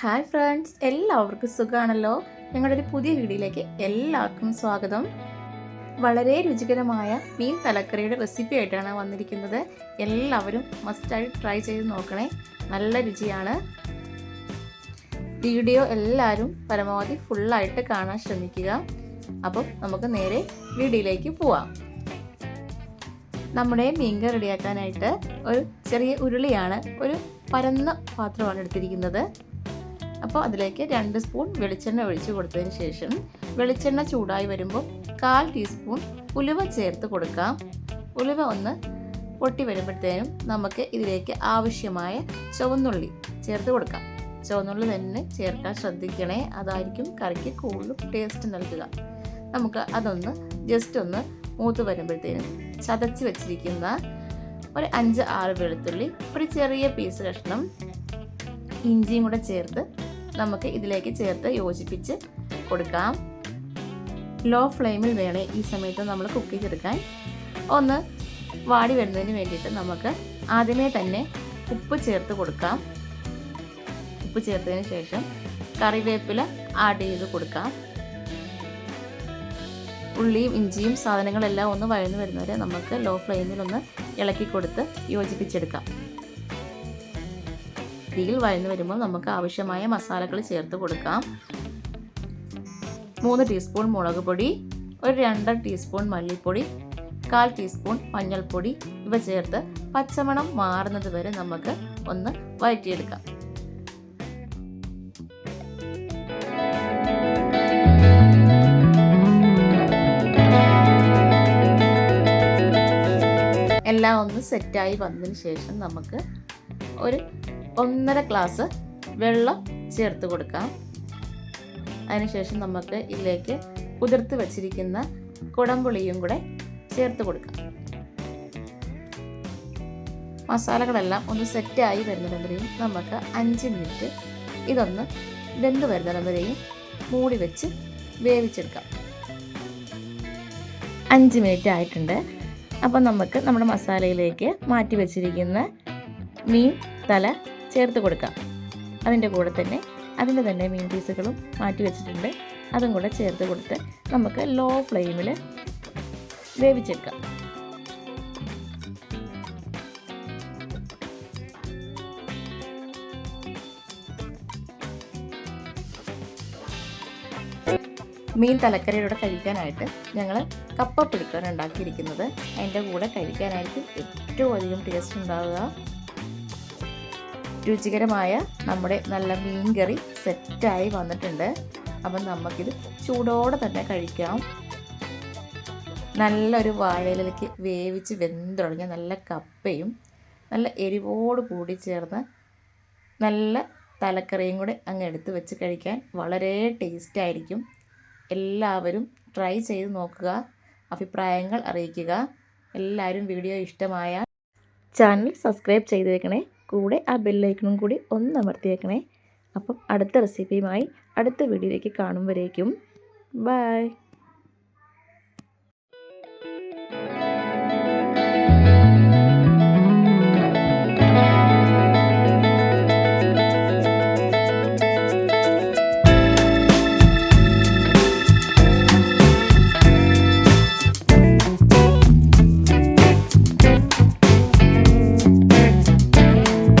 Hi friends എല്ലാവർക്കും സുഖമാണല്ലോ ഞങ്ങളുടെ ഒരു പുതിയ വീഡിയോയിലേക്ക് എല്ലാവർക്കും സ്വാഗതം. വളരെ രുചികരമായ മീൻ തലക്കറിയുടെ റെസിപ്പി ആയിട്ടാണ് വന്നിരിക്കുന്നത്. എല്ലാവരും മസ്റ്റായി ട്രൈ ചെയ്ത് നോക്കണേ. നല്ല രുചിയാണ്. വീഡിയോ എല്ലാവരും പരമാവധി ഫുള്ളായിട്ട് കാണാൻ ശ്രമിക്കുക. അപ്പം നമുക്ക് നേരെ വീഡിയോയിലേക്ക് പോവാം. നമ്മുടെ മീൻകറി റെഡിയാക്കാനായിട്ട് ഒരു ചെറിയ ഉരുളിയാണ് ഒരു പരന്ന പാത്രമാണ് എടുത്തിരിക്കുന്നത്. അപ്പോൾ അതിലേക്ക് രണ്ട് സ്പൂൺ വെളിച്ചെണ്ണ ഒഴിച്ച് കൊടുത്തതിന് ശേഷം വെളിച്ചെണ്ണ ചൂടായി വരുമ്പോൾ കാൽ ടീസ്പൂൺ ഉലുവ ചേർത്ത് കൊടുക്കാം. ഉലുവ ഒന്ന് പൊട്ടി വരുമ്പോഴത്തേനും നമുക്ക് ഇതിലേക്ക് ആവശ്യമായ ചുവന്നുള്ളി ചേർത്ത് കൊടുക്കാം. ചുവന്നുള്ളി തന്നെ ചേർക്കാൻ ശ്രദ്ധിക്കണേ അതായിരിക്കും കറിക്ക് കൂടുതൽ ടേസ്റ്റ് നൽകുക. നമുക്ക് അതൊന്ന് ജസ്റ്റ് ഒന്ന് മൂത്ത് വരുമ്പോഴത്തേനും ചതച്ച് വെച്ചിരിക്കുന്ന ഒരു അഞ്ച് ആറ് വെളുത്തുള്ളി ഒരു ചെറിയ പീസ് കഷ്ണം ഇഞ്ചിയും കൂടെ ചേർത്ത് നമുക്ക് ഇതിലേക്ക് ചേർത്ത് യോജിപ്പിച്ച് കൊടുക്കാം. ലോ ഫ്ലെയിമിൽ വേണേ ഈ സമയത്ത് നമ്മൾ കുക്ക് ചെയ്തെടുക്കാൻ. ഒന്ന് വാടി വരുന്നതിന് വേണ്ടിയിട്ട് നമുക്ക് ആദ്യമേ തന്നെ ഉപ്പ് ചേർത്ത് കൊടുക്കാം. ഉപ്പ് ചേർത്തതിന് ശേഷം കറിവേപ്പില ആഡ് ചെയ്ത് കൊടുക്കാം. ഉള്ളിയും ഇഞ്ചിയും സാധനങ്ങളെല്ലാം ഒന്ന് വഴന്നു വരുന്നവരെ നമുക്ക് ലോ ഫ്ലെയിമിൽ ഒന്ന് ഇളക്കി കൊടുത്ത് യോജിപ്പിച്ചെടുക്കാം. തീയിൽ വഴന്നു വരുമ്പോൾ നമുക്ക് ആവശ്യമായ മസാലകൾ ചേർത്ത് കൊടുക്കാം. മൂന്ന് ടീസ്പൂൺ മുളക് പൊടി ഒരു രണ്ടര ടീസ്പൂൺ മല്ലിപ്പൊടി കാൽ ടീസ്പൂൺ മഞ്ഞൾപ്പൊടി ഇവ ചേർത്ത് പച്ചമണം മാറുന്നത് വരെ നമുക്ക് ഒന്ന് വഴറ്റിയെടുക്കാം. എല്ലാം ഒന്ന് സെറ്റായി വന്നതിന് ശേഷം നമുക്ക് ഒരു ഒന്നര ഗ്ലാസ് വെള്ളം ചേർത്ത് കൊടുക്കാം. അതിനുശേഷം നമുക്ക് ഇതിലേക്ക് കുതിർത്ത് വച്ചിരിക്കുന്ന കുടംപുളിയും കൂടെ ചേർത്ത് കൊടുക്കാം. മസാലകളെല്ലാം ഒന്ന് സെറ്റായി വരുന്നിടം വരെയും നമുക്ക് അഞ്ച് മിനിറ്റ് ഇതൊന്ന് വെന്ത് വരുന്നിടം വരെയും മൂടി വെച്ച് വേവിച്ചെടുക്കാം. അഞ്ച് മിനിറ്റ് ആയിട്ടുണ്ട്. അപ്പം നമുക്ക് നമ്മുടെ മസാലയിലേക്ക് മാറ്റി വെച്ചിരിക്കുന്ന മീൻ തല ചേർത്ത് കൊടുക്കാം. അതിന്റെ കൂടെ തന്നെ അതിന്റെ തന്നെ മീൻ പീസുകളും മാറ്റി വെച്ചിട്ടുണ്ട്. അതും കൂടെ ചേർത്ത് കൊടുത്ത് നമുക്ക് ലോ ഫ്ലെയിമിൽ വേവിച്ചെടുക്കാം. മീൻ തലക്കറിയുടെ കഴിക്കാനായിട്ട് ഞങ്ങൾ കപ്പ പുഴുക്കാണ് ഉണ്ടാക്കിയിരിക്കുന്നത്. അതിന്റെ കൂടെ കഴിക്കാനായിരിക്കും ഏറ്റവും അധികം ടേസ്റ്റ് ഉണ്ടാവുക. രുചികരമായ നമ്മുടെ നല്ല മീൻ കറി സെറ്റായി വന്നിട്ടുണ്ട്. അപ്പം നമുക്കിത് ചൂടോടെ തന്നെ കഴിക്കാം. നല്ലൊരു വാഴയിലേക്ക് വേവിച്ച് വെന്തുടങ്ങിയ നല്ല കപ്പയും നല്ല എരിവോട് കൂടി ചേർന്ന് നല്ല തലക്കറിയും കൂടെ അങ്ങ് എടുത്ത് വെച്ച് കഴിക്കാൻ വളരെ ടേസ്റ്റ് ആയിരിക്കും. എല്ലാവരും ട്രൈ ചെയ്ത് നോക്കുക അഭിപ്രായങ്ങൾ അറിയിക്കുക. എല്ലാവരും വീഡിയോ ഇഷ്ടമായ ചാനൽ സബ്സ്ക്രൈബ് ചെയ്തേക്കണേ. കൂടെ ആ ബെല്ലൈക്കണും കൂടി ഒന്ന് അമർത്തിയേക്കണേ അപ്പം അടുത്ത റെസിപ്പിയുമായി അടുത്ത വീഡിയോയിലേക്ക് കാണുമ്പോഴേക്കും ബൈ.